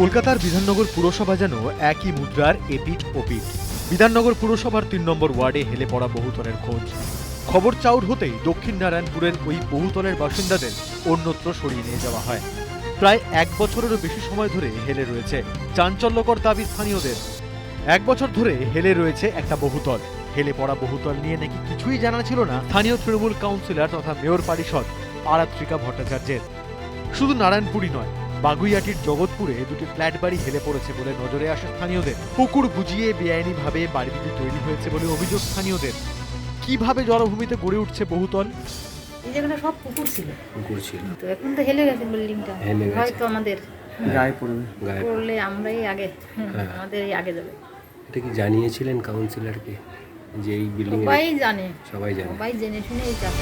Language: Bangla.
কলকাতার বিধাননগর পুরসভা যেন একই মুদ্রার এপিট ওপিট বিধাননগর পুরসভার তিন নম্বর ওয়ার্ডে হেলে পড়া বহুতলের খোঁজ। খবর চাউর হতেই দক্ষিণ নারায়ণপুরের ওই বহুতলের বাসিন্দাদের অন্যত্র সরিয়ে নিয়ে যাওয়া হয়। প্রায় এক বছরেরও বেশি সময় ধরে হেলে রয়েছে চাঞ্চল্যকর দাবি স্থানীয়দের। এক বছর ধরে হেলে রয়েছে একটা বহুতল। হেলে পড়া বহুতল নিয়ে নাকি কিছুই জানা ছিল না স্থানীয় তৃণমূল কাউন্সিলর তথা মেয়র পরিষদ আরাত্রিকা ভট্টাচার্যের। শুধু নারায়ণপুরই নয় বাগুইয়াটির জগৎপুরে দুটি ফ্ল্যাট বাড়ি হেলে পড়েছে বলে নজরে আসে স্থানীয়দের। পুকুর বুঝিয়ে বেআইনিভাবে বাড়ি দুটি তৈরি হয়েছে বলে অভিযোগ স্থানীয়দের। কীভাবে জলভূমিতে গড়ে উঠছে বহুতল? এই জায়গাটা সব পুকুর ছিল। পুকুর ছিল। তো এখন তো হেলে গেছে বিল্ডিংটা হেলে গেছে। হয়তো আমাদের গায়ে পড়বে। গায়ে করলে আমরাই আগে হ্যাঁ। আমাদের এই আগে যাবে। এটা কি জানিয়েছিলেন কাউন্সিলরকে যে এই বিল্ডিং সবাই জানে। সবাই জানে। সবাই জেনে শুনে এই চাষ